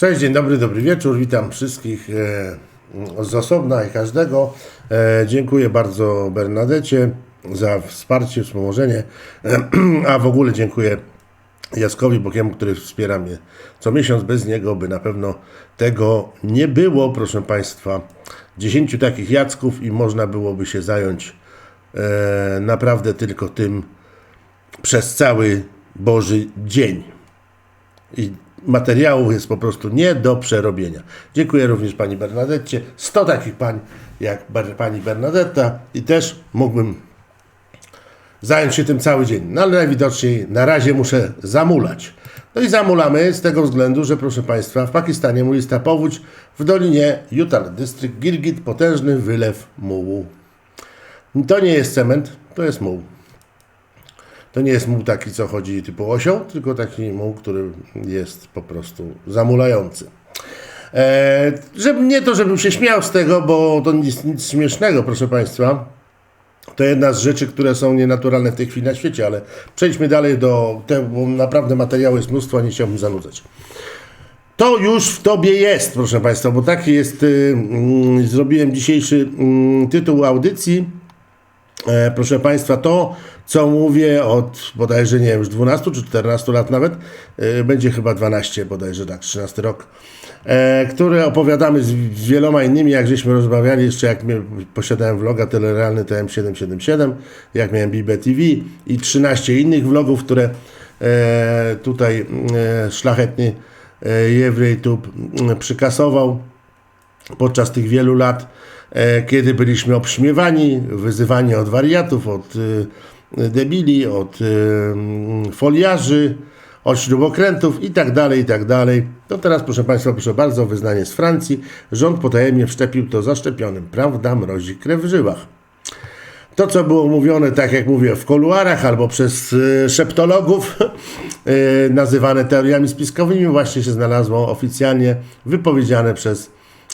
Cześć, dzień dobry, dobry wieczór. Witam wszystkich e, z osobna i każdego. E, dziękuję bardzo Bernadecie za wsparcie, wspomożenie, e, a w ogóle dziękuję Jaskowi Bokiemu, który wspiera mnie co miesiąc. Bez niego by na pewno tego nie było, proszę Państwa. 10 takich Jacków i można byłoby się zająć naprawdę tylko tym przez cały Boży dzień i materiałów jest po prostu nie do przerobienia. Dziękuję również pani Bernadette. 100 takich pań jak pani Bernadetta i też mógłbym zająć się tym cały dzień. No ale najwidoczniej na razie muszę zamulać. No i zamulamy z tego względu, że proszę Państwa, w Pakistanie mulista powódź w dolinie Uttar, dystrykt Gilgit, potężny wylew mułu. To nie jest cement, to jest muł. To nie jest muł taki, co chodzi typu osioł, tylko taki muł, który jest po prostu zamulający. E, żeby, nie to, żebym się śmiał z tego, bo to nic, nic śmiesznego, proszę Państwa. To jedna z rzeczy, które są nienaturalne w tej chwili na świecie, ale przejdźmy dalej do tego, bo naprawdę materiału jest mnóstwo, nie chciałbym zanudzać. To już w tobie jest, proszę Państwa, bo taki jest, y, mm, zrobiłem dzisiejszy mm, tytuł audycji. E, proszę Państwa, to co mówię od bodajże nie wiem, już 12 czy 14 lat nawet, e, będzie chyba 12 bodajże tak, 13 rok, e, które opowiadamy z, wieloma innymi, jak żeśmy rozmawiali jeszcze jak posiadałem vloga telerealny TM777, jak miałem Bibę TV i 13 innych vlogów, które e, tutaj e, szlachetny e, Jewrejtub m, przykasował podczas tych wielu lat, kiedy byliśmy obśmiewani, wyzywani od wariatów, od y, debili, od foliarzy, od śrubokrętów i tak dalej, i tak dalej. To teraz, proszę Państwa, proszę bardzo, wyznanie z Francji. Rząd potajemnie wszczepił to zaszczepionym. Prawda mrozi krew w żyłach. To, co było mówione, tak jak mówię, w koluarach albo przez y, szeptologów, y, nazywane teoriami spiskowymi, właśnie się znalazło oficjalnie wypowiedziane przez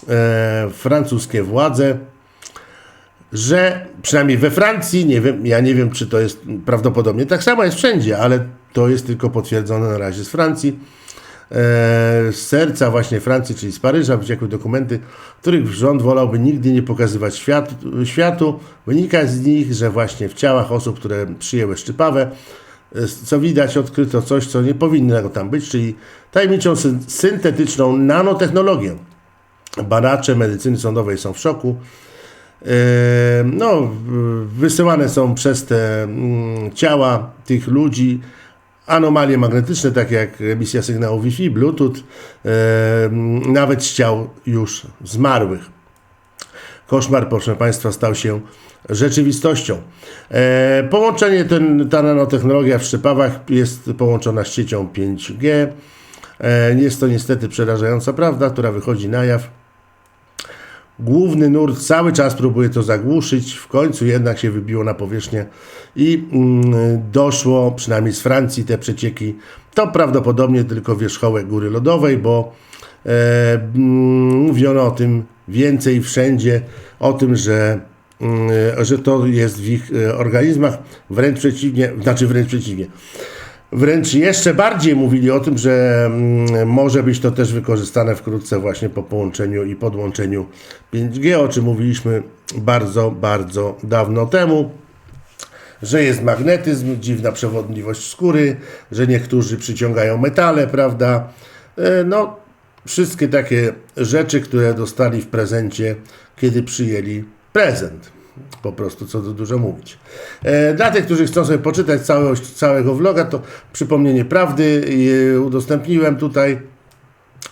e, francuskie władze, że przynajmniej we Francji, nie wiem, ja nie wiem, czy to jest prawdopodobnie tak samo jest wszędzie, ale to jest tylko potwierdzone na razie z Francji. E, z serca właśnie Francji, czyli z Paryża, wyciekły dokumenty, których rząd wolałby nigdy nie pokazywać świat, światu. Wynika z nich, że właśnie w ciałach osób, które przyjęły szczypawę, e, co widać, odkryto coś, co nie powinno tam być, czyli tajemniczą syn- syntetyczną nanotechnologię. Badacze medycyny sądowej są w szoku. No, wysyłane są przez te mm, ciała tych ludzi anomalie magnetyczne, takie jak emisja sygnału Wi-Fi, Bluetooth, nawet z ciał już zmarłych. Koszmar, proszę Państwa, stał się rzeczywistością. Połączenie, ten, ta nanotechnologia w Szczepawach jest połączona z siecią 5G. E, jest to niestety przerażająca prawda, która wychodzi na jaw. Główny nurt cały czas próbuje to zagłuszyć, w końcu jednak się wybiło na powierzchnię i mm, doszło, przynajmniej z Francji, te przecieki. To prawdopodobnie tylko wierzchołek góry lodowej, bo e, mm, mówiono o tym więcej wszędzie, o tym, że, mm, że to jest w ich e, organizmach, wręcz przeciwnie, znaczy wręcz przeciwnie. Wręcz jeszcze bardziej mówili o tym, że mm, może być to też wykorzystane wkrótce właśnie po połączeniu i podłączeniu 5G, o czym mówiliśmy bardzo, bardzo dawno temu. Że jest magnetyzm, dziwna przewodliwość skóry, że niektórzy przyciągają metale, prawda? E, No, wszystkie takie rzeczy, które dostali w prezencie, kiedy przyjęli prezent. Po prostu, co tu dużo mówić. E, dla tych, którzy chcą sobie poczytać całość całego vloga, to przypomnienie prawdy udostępniłem tutaj.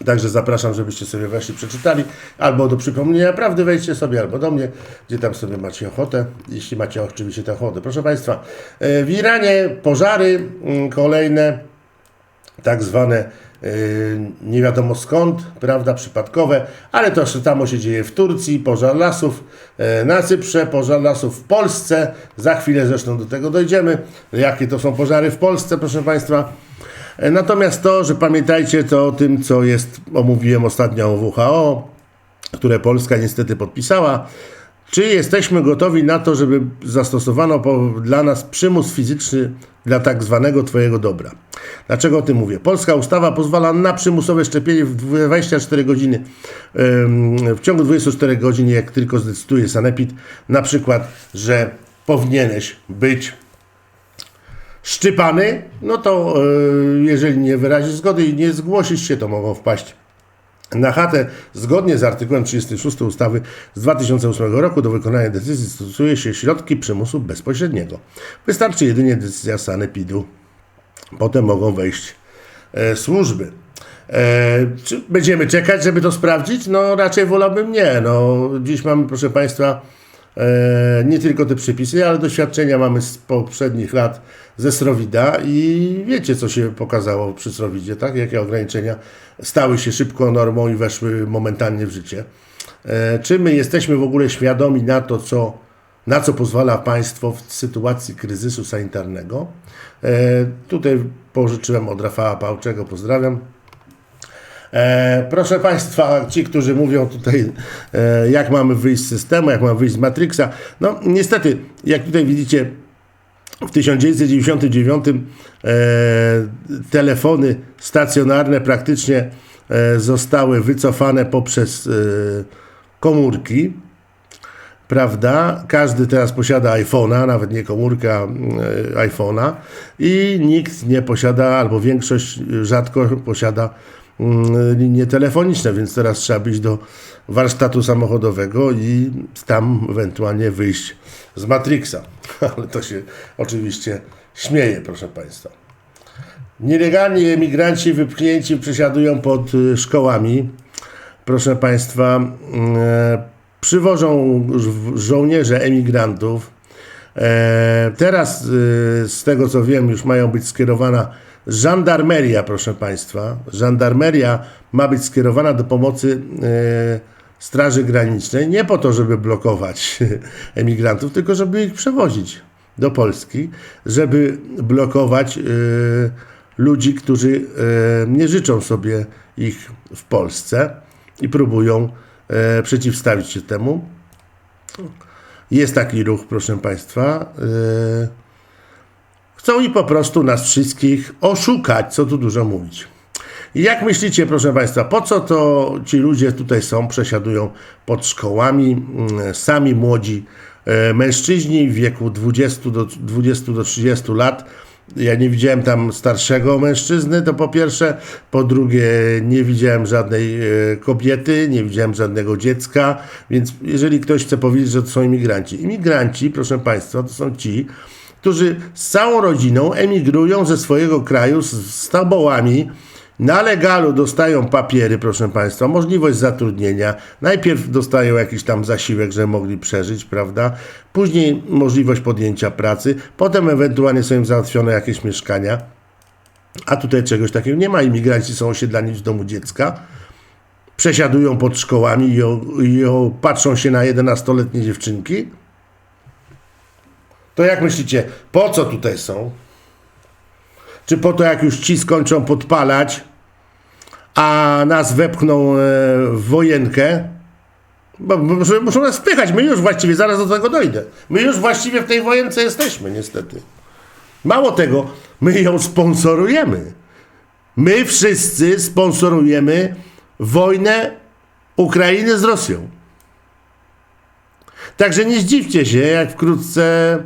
Także zapraszam, żebyście sobie weszli, przeczytali. Albo do przypomnienia prawdy wejdźcie sobie, albo do mnie, gdzie tam sobie macie ochotę, jeśli macie oczywiście tę ochotę. Proszę Państwa, e, w Iranie pożary mm, kolejne tak zwane nie wiadomo skąd, prawda, przypadkowe, ale to samo się dzieje w Turcji, pożar lasów y, na Cyprze, pożar lasów w Polsce, za chwilę zresztą do tego dojdziemy, jakie to są pożary w Polsce, proszę Państwa. E, Natomiast to, że pamiętajcie to o tym, co jest, omówiłem ostatnio o WHO, które Polska niestety podpisała, Czy jesteśmy gotowi na to, żeby zastosowano dla nas przymus fizyczny dla tak zwanego Twojego dobra? Dlaczego o tym mówię? Polska ustawa pozwala na przymusowe szczepienie w 24 godziny. W ciągu 24 godzin, jak tylko zdecyduje Sanepid, na przykład, że powinieneś być szczypany, no to yy, jeżeli nie wyrazisz zgody i nie zgłosisz się, to mogą wpaść na chatę. Zgodnie z artykułem 36 ustawy z 2008 roku do wykonania decyzji stosuje się środki przymusu bezpośredniego. Wystarczy jedynie decyzja sanepidu. Potem mogą wejść e, służby. E, czy będziemy czekać, żeby to sprawdzić? No raczej wolałbym nie. No, dziś mamy, proszę Państwa, nie tylko te przepisy, ale doświadczenia mamy z poprzednich lat ze Srowida i wiecie, co się pokazało przy Srowidzie, tak? Jakie ograniczenia stały się szybko normą i weszły momentalnie w życie. E, czy my jesteśmy w ogóle świadomi na to, co, na co pozwala państwo w sytuacji kryzysu sanitarnego? E, tutaj pożyczyłem od Rafała Pałczego, pozdrawiam. E, proszę Państwa, ci, którzy mówią tutaj, e, jak mamy wyjść z systemu, jak mamy wyjść z Matrixa, no niestety, jak tutaj widzicie, w 1999 e, telefony stacjonarne praktycznie zostały wycofane poprzez komórki, prawda? Każdy teraz posiada iPhone'a, nawet nie komórka iPhone'a i nikt nie posiada, albo większość rzadko posiada linie telefoniczne, więc teraz trzeba być do warsztatu samochodowego i tam ewentualnie wyjść z Matrixa. Ale to się oczywiście śmieje, proszę Państwa. Nielegalni emigranci wypchnięci przesiadują pod y, szkołami. Proszę Państwa, e, przywożą żo- żołnierze emigrantów. E, teraz, y, z tego co wiem, już mają być skierowana żandarmeria, proszę Państwa. Żandarmeria ma być skierowana do pomocy e, Straży Granicznej, nie po to, żeby blokować emigrantów, tylko żeby ich przewozić do Polski, żeby blokować e, ludzi, którzy e, nie życzą sobie ich w Polsce i próbują e, przeciwstawić się temu. Jest taki ruch, proszę Państwa. Chcą i po prostu nas wszystkich oszukać, co tu dużo mówić. Jak myślicie, proszę Państwa, po co to ci ludzie tutaj są, przesiadują pod szkołami, mm, sami młodzi e, mężczyźni w wieku 20 do, 20 do 30 lat? Ja nie widziałem tam starszego mężczyzny, to po pierwsze. Po drugie, nie widziałem żadnej e, kobiety, nie widziałem żadnego dziecka. Więc jeżeli ktoś chce powiedzieć, że to są imigranci. Imigranci, proszę Państwa, to są ci, którzy z całą rodziną emigrują ze swojego kraju z, z tabołami. Na legalu dostają papiery, proszę Państwa, możliwość zatrudnienia. Najpierw dostają jakiś tam zasiłek, że mogli przeżyć, prawda? Później możliwość podjęcia pracy, potem ewentualnie są im załatwione jakieś mieszkania. A tutaj czegoś takiego nie ma. Imigranci są osiedlani w domu dziecka, przesiadują pod szkołami i, o, i o, patrzą się na 11-letnie dziewczynki. To jak myślicie, po co tutaj są? Czy po to, jak już ci skończą podpalać, a nas wepchną e, w wojenkę? Bo, muszą, muszą nas wpychać. My już właściwie, zaraz do tego dojdę. My już właściwie w tej wojence jesteśmy, niestety. Mało tego, my ją sponsorujemy. My wszyscy sponsorujemy wojnę Ukrainy z Rosją. Także nie zdziwcie się, jak wkrótce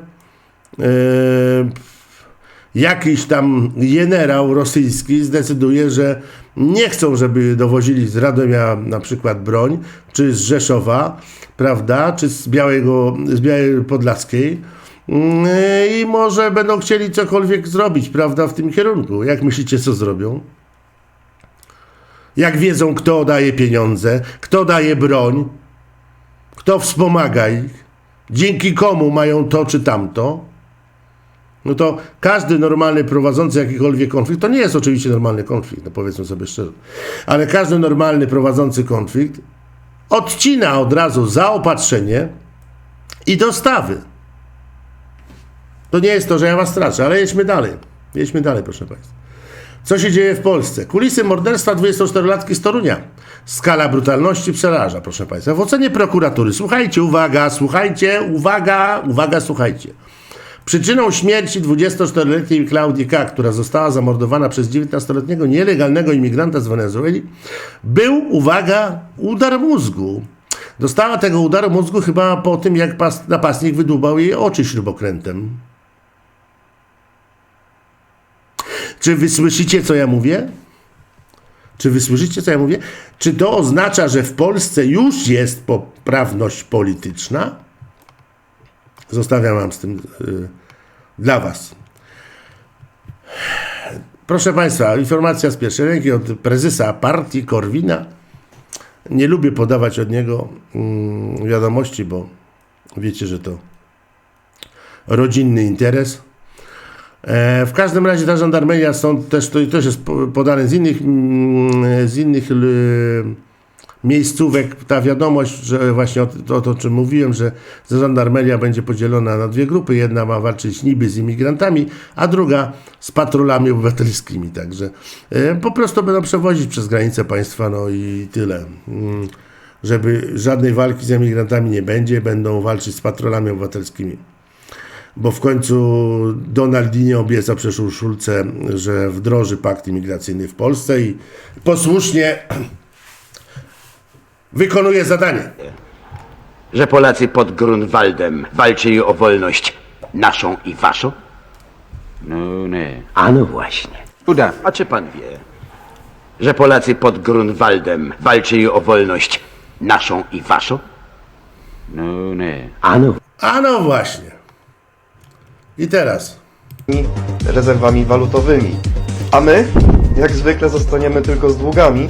jakiś tam generał rosyjski zdecyduje, że nie chcą, żeby dowozili z Radomia na przykład broń, czy z Rzeszowa, prawda, czy z Białego, z Białej Podlaskiej Mm, i może będą chcieli cokolwiek zrobić, prawda, w tym kierunku. Jak myślicie, co zrobią? Jak wiedzą, kto daje pieniądze, kto daje broń, kto wspomaga ich, dzięki komu mają to czy tamto, no to każdy normalny prowadzący jakikolwiek konflikt, to nie jest oczywiście normalny konflikt, no powiedzmy sobie szczerze, ale każdy normalny prowadzący konflikt odcina od razu zaopatrzenie i dostawy. To nie jest to, że ja was straszę, ale jedźmy dalej. Jedźmy dalej, proszę Państwa. Co się dzieje w Polsce? Kulisy morderstwa 24-latki z Torunia. Skala brutalności przeraża, proszę Państwa. W ocenie prokuratury, słuchajcie, uwaga, słuchajcie, uwaga, uwaga, słuchajcie. Przyczyną śmierci 24-letniej Klaudii K., która została zamordowana przez 19-letniego nielegalnego imigranta z Wenezueli, był, uwaga, udar mózgu. Dostała tego udaru mózgu chyba po tym, jak pas, napastnik wydłubał jej oczy śrubokrętem. Czy wy słyszycie, co ja mówię? Czy wy słyszycie, co ja mówię? Czy to oznacza, że w Polsce już jest poprawność polityczna? Zostawiam wam z tym y, dla was. Proszę Państwa, informacja z pierwszej ręki od prezesa partii Korwina. Nie lubię podawać od niego mm, wiadomości, bo wiecie, że to rodzinny interes. E, w każdym razie ta żandarmeria sąd też to też jest po- podane z innych, mm, z innych miejscówek ta wiadomość, że właśnie o, to, o to, czym mówiłem, że żandarmeria będzie podzielona na dwie grupy. Jedna ma walczyć niby z imigrantami, a druga z patrolami obywatelskimi. Także e, po prostu będą przewozić przez granicę państwa, no i tyle. Mm, Żeby żadnej walki z emigrantami nie będzie, będą walczyć z patrolami obywatelskimi bo w końcu Donaldinho obiecał przecież Urszulce, że wdroży pakt imigracyjny w Polsce i posłusznie wykonuje zadanie. że Polacy pod Grunwaldem walczyli o wolność naszą i waszą? No nie. A no właśnie. Uda. A czy pan wie, że Polacy pod Grunwaldem walczyli o wolność naszą i waszą? No nie. A no. A no właśnie. I teraz. rezerwami walutowymi. A my, jak zwykle, zostaniemy tylko z długami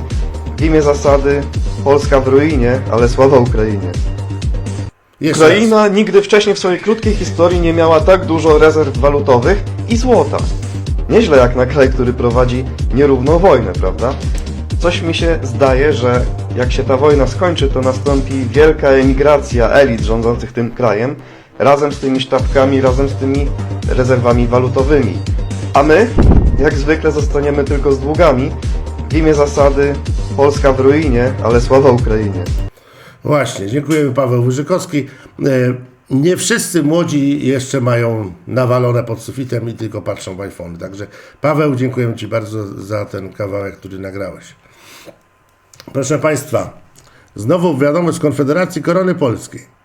w imię zasady Polska w ruinie, ale sława Ukrainie. Jeszcze raz. Ukraina nigdy wcześniej w swojej krótkiej historii nie miała tak dużo rezerw walutowych i złota. Nieźle jak na kraj, który prowadzi nierówną wojnę, prawda? Coś mi się zdaje, że jak się ta wojna skończy, to nastąpi wielka emigracja elit rządzących tym krajem, razem z tymi sztabkami, razem z tymi rezerwami walutowymi. A my, jak zwykle, zostaniemy tylko z długami w imię zasady Polska w ruinie, ale sława Ukrainie. Właśnie, dziękujemy Paweł Wyżykowski. E, Nie wszyscy młodzi jeszcze mają nawalone pod sufitem i tylko patrzą w iPhone. Także Paweł, dziękujemy Ci bardzo za ten kawałek, który nagrałeś. Proszę Państwa, znowu wiadomość z Konfederacji Korony Polskiej.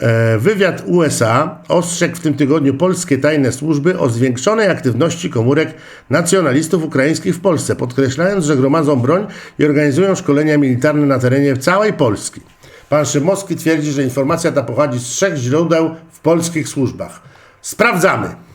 E, Wywiad USA ostrzegł w tym tygodniu polskie tajne służby o zwiększonej aktywności komórek nacjonalistów ukraińskich w Polsce, podkreślając, że gromadzą broń i organizują szkolenia militarne na terenie całej Polski. Pan Szymowski twierdzi, że informacja ta pochodzi z trzech źródeł w polskich służbach. Sprawdzamy.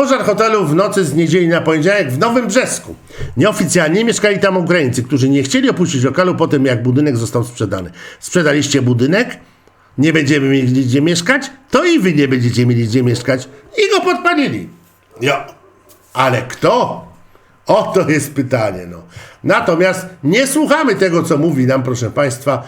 Pożar hotelu w nocy z niedzieli na poniedziałek w Nowym Brzesku. Nieoficjalnie mieszkali tam Ukraińcy, którzy nie chcieli opuścić lokalu po tym, jak budynek został sprzedany. Sprzedaliście budynek, nie będziemy mieli gdzie mieszkać, to i wy nie będziecie mieli gdzie mieszkać. I go podpalili. Jo. Ale kto? O, to jest pytanie, no. Natomiast nie słuchamy tego, co mówi nam, proszę Państwa,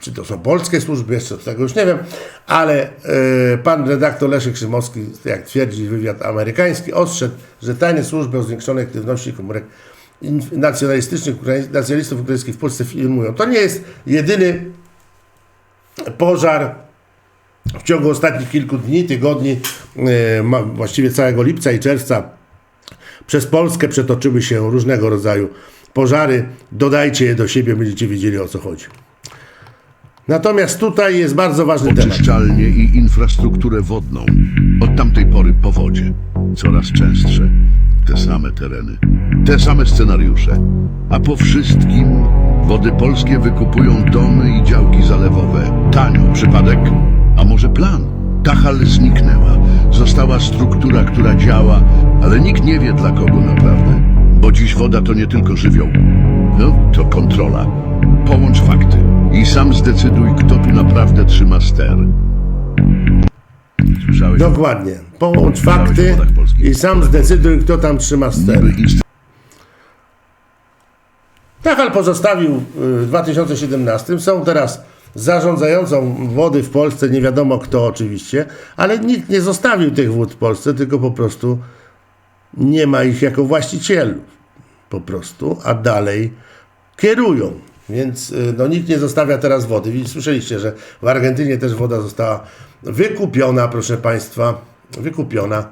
czy to są polskie służby, jeszcze tego już nie wiem, ale e, pan redaktor Leszek Szymowski, jak twierdzi wywiad amerykański, ostrzegł, że tajne służby o zwiększonej aktywności komórek nacjonalistycznych, nacjonalistów ukraińskich w Polsce filmują. To nie jest jedyny pożar w ciągu ostatnich kilku dni, tygodni, ma- właściwie całego lipca i czerwca przez Polskę przetoczyły się różnego rodzaju pożary. Dodajcie je do siebie, będziecie wiedzieli o co chodzi. Natomiast tutaj jest bardzo ważny temat. oczyszczalnię i infrastrukturę wodną. Od tamtej pory powodzie. Coraz częstsze. Te same tereny. Te same scenariusze. A po wszystkim wody polskie wykupują domy i działki zalewowe. Tanio. Przypadek? A może plan? Ta hal zniknęła. Została struktura, która działa, ale nikt nie wie dla kogo naprawdę. Bo dziś woda to nie tylko żywioł. No, to kontrola. Połącz fakty i sam zdecyduj, kto tu naprawdę trzyma ster. Słyszałeś o Dokładnie. Połącz fakty wodach polskich? i sam zdecyduj, kto tam trzyma ster. niby inst- Tachal pozostawił y, w 2017, są teraz zarządzającą wody w Polsce, nie wiadomo kto oczywiście, ale nikt nie zostawił tych wód w Polsce, tylko po prostu nie ma ich jako właścicielów po prostu, a dalej kierują. Więc y, no, nikt nie zostawia teraz wody. Słyszeliście, że w Argentynie też woda została wykupiona, proszę Państwa, wykupiona.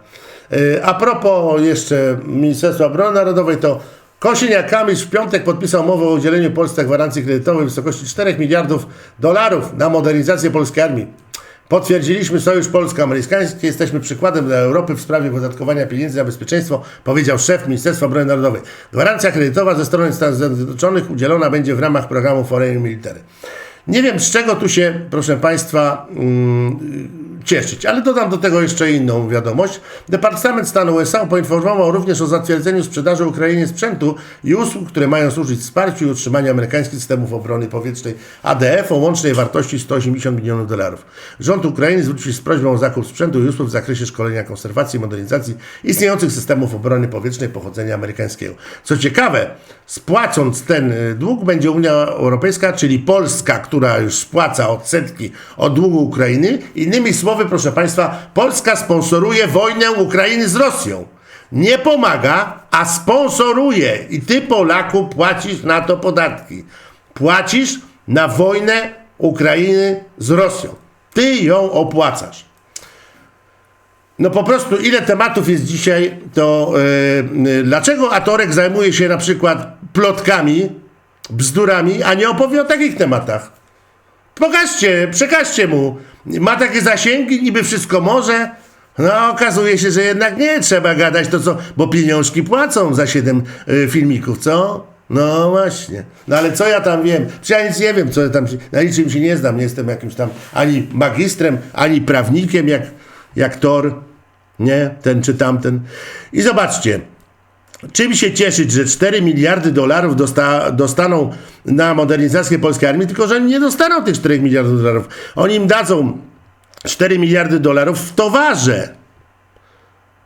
Y, A propos jeszcze Ministerstwa Obrony Narodowej, to Kosiniak-Kamysz w piątek podpisał umowę o udzieleniu Polsce gwarancji kredytowej w wysokości 4 miliardów dolarów na modernizację polskiej armii. Potwierdziliśmy sojusz polsko-amerykański, jesteśmy przykładem dla Europy w sprawie wydatkowania pieniędzy na bezpieczeństwo, powiedział szef Ministerstwa Obrony Narodowej. Gwarancja kredytowa ze strony Stanów Zjednoczonych udzielona będzie w ramach programu Foreign Military. Nie wiem, z czego tu się, proszę Państwa, mm, cieszyć, ale dodam do tego jeszcze inną wiadomość. Departament Stanu USA poinformował również o zatwierdzeniu sprzedaży Ukrainie sprzętu i usług, które mają służyć wsparciu i utrzymaniu amerykańskich systemów obrony powietrznej ADF o łącznej wartości 180 milionów dolarów. Rząd Ukrainy zwrócił się z prośbą o zakup sprzętu i usług w zakresie szkolenia, konserwacji i modernizacji istniejących systemów obrony powietrznej pochodzenia amerykańskiego. Co ciekawe, spłacąc ten y, dług będzie Unia Europejska, czyli Polska, która już spłaca odsetki od długu Ukrainy. Innymi słowy, proszę Państwa, Polska sponsoruje wojnę Ukrainy z Rosją. Nie pomaga, a sponsoruje. I ty, Polaku, płacisz na to podatki. Płacisz na wojnę Ukrainy z Rosją. Ty ją opłacasz. No po prostu ile tematów jest dzisiaj, to yy, dlaczego Atorek zajmuje się na przykład plotkami, bzdurami, a nie opowie o takich tematach? Pokażcie, przekażcie mu. Ma takie zasięgi, niby wszystko może. No okazuje się, że jednak nie trzeba gadać to co, bo pieniążki płacą za 7 y, filmików, co? No właśnie. No ale co ja tam wiem? Czy ja nic nie wiem, co ja tam na niczym się nie znam. Nie jestem jakimś tam ani magistrem, ani prawnikiem, jak, jak Tor, nie? Ten czy tamten. I zobaczcie, czym się cieszyć, że 4 miliardy dolarów dosta, dostaną na modernizację polskiej armii, tylko że oni nie dostaną tych 4 miliardów dolarów. Oni im dadzą 4 miliardy dolarów w towarze.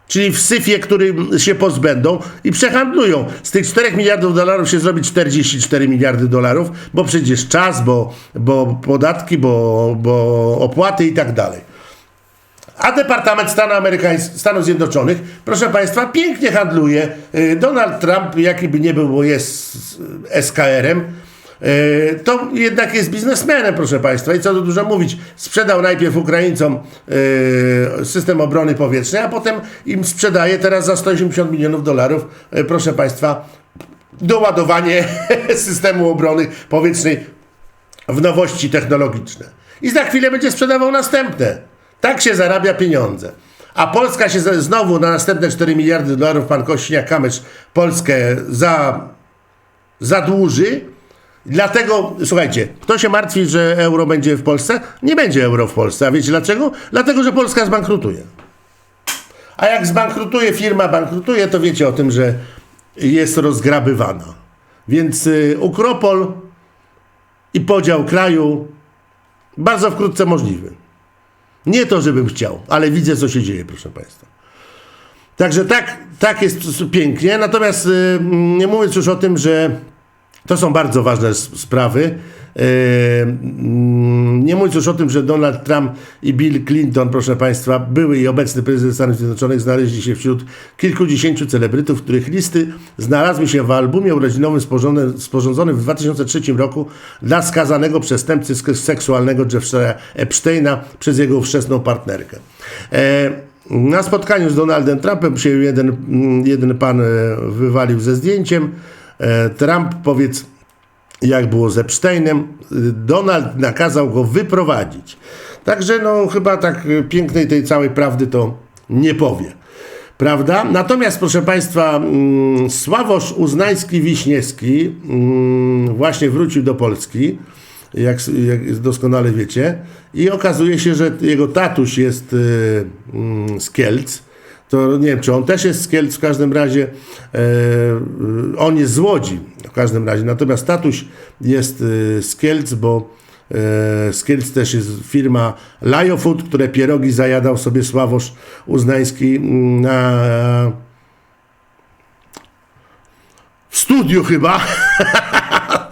Czyli w syfie, którym się pozbędą i przehandlują. Z tych 4 miliardów dolarów się zrobi 44 miliardy dolarów, bo przecież czas, bo, bo podatki, bo, bo opłaty i tak dalej. A Departament Stanu Stanów Zjednoczonych, proszę Państwa, pięknie handluje. Y, Donald Trump, jaki by nie był, bo jest SKR-em, y, to jednak jest biznesmenem, proszę Państwa. I co tu dużo mówić, sprzedał najpierw Ukraińcom y, system obrony powietrznej, a potem im sprzedaje teraz za 180 milionów dolarów, y, proszę Państwa, doładowanie systemu obrony powietrznej w nowości technologiczne. I za chwilę będzie sprzedawał następne. Tak się zarabia pieniądze. A Polska się znowu na następne 4 miliardy dolarów, pan Kośniak-Kamysz, Polskę za, zadłuży. Dlatego, słuchajcie, kto się martwi, że euro będzie w Polsce? Nie będzie euro w Polsce. A wiecie dlaczego? Dlatego, że Polska zbankrutuje. A jak zbankrutuje, firma bankrutuje, to wiecie o tym, że jest rozgrabywana. Więc y, Ukropol i podział kraju bardzo wkrótce możliwy. Nie to, żebym chciał, ale widzę, co się dzieje, proszę Państwa. Także tak, tak jest pięknie. Natomiast y, nie mówiąc już o tym, że to są bardzo ważne sprawy. Yy, mm, Nie mówiąc już o tym, że Donald Trump i Bill Clinton, proszę Państwa, były i obecny prezydent Stanów Zjednoczonych znaleźli się wśród kilkudziesięciu celebrytów, których listy znalazły się w albumie urodzinowym sporządzonym, w 2003 roku dla skazanego przestępcy seksualnego Jeffrey'a Epsteina przez jego ówczesną partnerkę. E, na spotkaniu z Donaldem Trumpem się jeden, mm, jeden pan e, wywalił ze zdjęciem. E, Trump, powiedz, jak było z Epsteinem, Donald nakazał go wyprowadzić. Także no chyba tak y, pięknej tej całej prawdy to nie powie. Prawda? Natomiast, proszę Państwa, mm, Sławosz Uznański-Wiśniewski mm, właśnie wrócił do Polski, jak, jak doskonale wiecie, i okazuje się, że jego tatuś jest y, mm, z Kielc. To nie wiem, czy on też jest z Kielc, w każdym razie e, y, on jest z Łodzi, w każdym razie. Natomiast tatuś jest y, z Kielc, bo e, z Kielc też jest firma Lajofood, które pierogi zajadał sobie Sławosz Uznański mm, na w studiu chyba.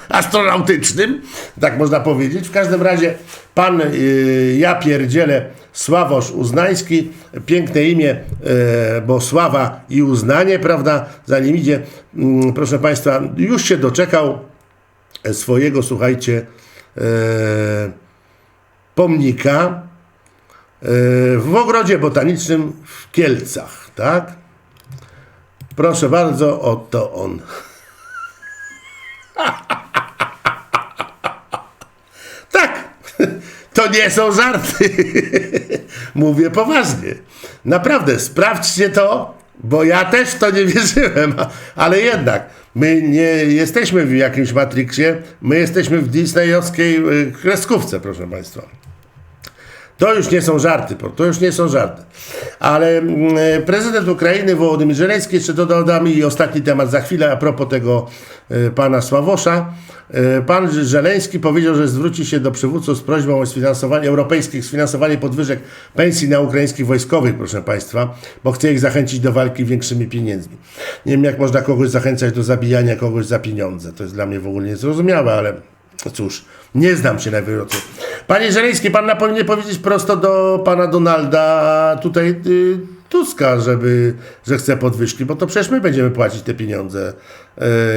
astronautycznym, tak można powiedzieć. W każdym razie pan y, ja pierdzielę Sławosz Uznański, piękne imię, e, bo sława i uznanie, prawda, za nim idzie. Mm, Proszę Państwa, już się doczekał swojego, słuchajcie, e, pomnika e, w ogrodzie botanicznym w Kielcach, tak? Proszę bardzo, oto on. tak, to nie są żarty. Mówię poważnie. Naprawdę, sprawdźcie to, bo ja też w to nie wierzyłem, ale jednak my nie jesteśmy w jakimś Matrixie, my jesteśmy w disneyowskiej y, kreskówce, proszę Państwa. To już nie są żarty, to już nie są żarty. Ale mm, e, prezydent Ukrainy Wołodymyr Żeleński, jeszcze dodam i ostatni temat za chwilę a propos tego e, pana Sławosza. E, Pan Żeleński powiedział, że zwróci się do przywódców z prośbą o sfinansowanie europejskich, sfinansowanie podwyżek pensji na ukraińskich wojskowych, proszę państwa, bo chce ich zachęcić do walki większymi pieniędzmi. Nie wiem, jak można kogoś zachęcać do zabijania kogoś za pieniądze. To jest dla mnie w ogóle niezrozumiałe, ale cóż, nie znam się na wyroku. Panie Żeleński, pan powinien powiedzieć prosto do pana Donalda tutaj y, Tuska, żeby, że chce podwyżki, bo to przecież my będziemy płacić te pieniądze,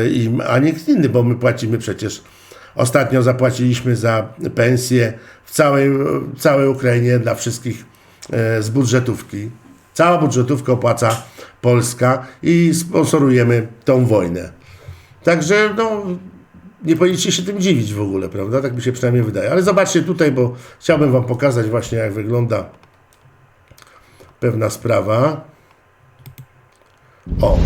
y, im, a nikt inny, bo my płacimy przecież. Ostatnio zapłaciliśmy za pensje w całej, całej Ukrainie dla wszystkich y, z budżetówki. Cała budżetówka opłaca Polska i sponsorujemy tą wojnę. Także no, nie powinniście się tym dziwić w ogóle, prawda? Tak mi się przynajmniej wydaje. Ale zobaczcie tutaj, bo chciałbym Wam pokazać właśnie, jak wygląda pewna sprawa. O.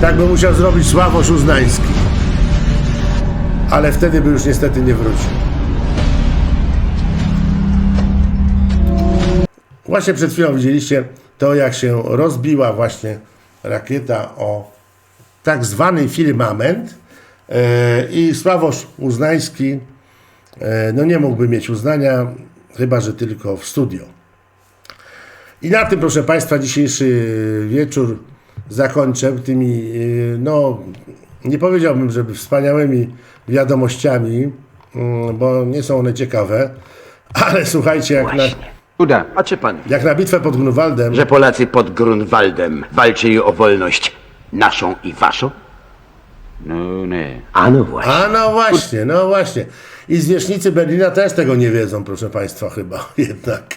Tak by musiał zrobić Sławosz Uznański ale wtedy by już niestety nie wrócił. Właśnie przed chwilą widzieliście to, jak się rozbiła właśnie rakieta o tak zwany firmament e, i Sławosz Uznański e, no nie mógłby mieć uznania, chyba że tylko w studio. I na tym, proszę Państwa, dzisiejszy wieczór zakończę tymi, yy, no, nie powiedziałbym, żeby wspaniałymi wiadomościami, mm, bo nie są one ciekawe, ale słuchajcie, jak na, Właśnie. Uda. A czy pan wie, jak na bitwę pod Grunwaldem, że Polacy pod Grunwaldem walczyli o wolność naszą i waszą? No nie. A no właśnie. A no właśnie, no właśnie. I zwierzchnicy Berlina też tego nie wiedzą, proszę Państwa, chyba jednak.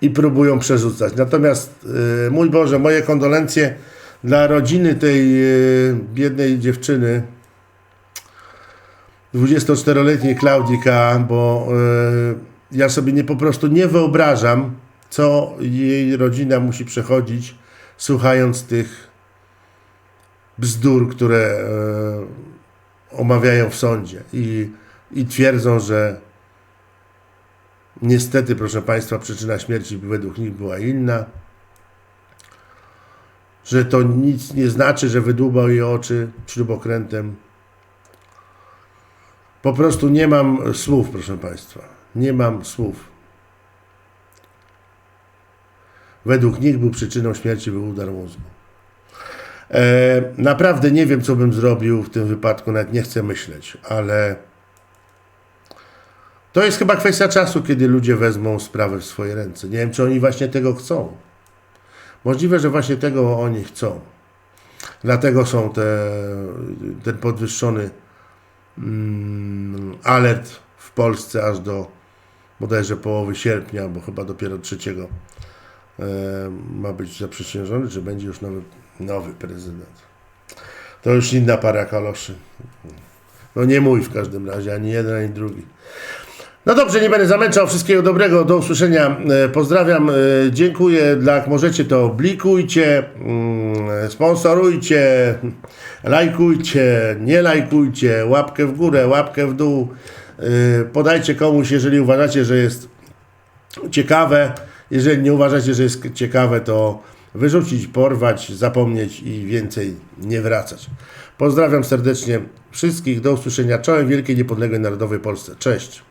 I próbują przerzucać. Natomiast, y, mój Boże, moje kondolencje dla rodziny tej y, biednej dziewczyny, 24-letniej Klaudii K., bo y, ja sobie nie po prostu nie wyobrażam, co jej rodzina musi przechodzić, słuchając tych bzdur, które e, omawiają w sądzie i, i twierdzą, że niestety, proszę Państwa, przyczyna śmierci według nich była inna, że to nic nie znaczy, że wydłubał jej oczy śrubokrętem. Po prostu nie mam słów, proszę Państwa. Nie mam słów. Według nich był przyczyną śmierci był udar mózgu. E, naprawdę nie wiem, co bym zrobił w tym wypadku, nawet nie chcę myśleć, ale to jest chyba kwestia czasu, kiedy ludzie wezmą sprawę w swoje ręce. Nie wiem, czy oni właśnie tego chcą. Możliwe, że właśnie tego oni chcą. Dlatego są te, ten podwyższony mm, alert w Polsce aż do bodajże połowy sierpnia, bo chyba dopiero trzeciego e, ma być zaprzysiężony, czy będzie już nowy, nowy prezydent. To już inna para kaloszy. No nie mój w każdym razie, ani jeden, ani drugi. No dobrze, nie będę zamęczał. Wszystkiego dobrego, do usłyszenia. E, Pozdrawiam, e, dziękuję. Dla, jak możecie, to blikujcie, mm, sponsorujcie, lajkujcie, nie lajkujcie, łapkę w górę, łapkę w dół. E, Podajcie komuś, jeżeli uważacie, że jest ciekawe Jeżeli nie uważacie, że jest ciekawe, to wyrzucić, porwać, zapomnieć i więcej nie wracać. Pozdrawiam serdecznie wszystkich. Do usłyszenia. Czołem Wielkiej Niepodległej Narodowej Polsce. Cześć.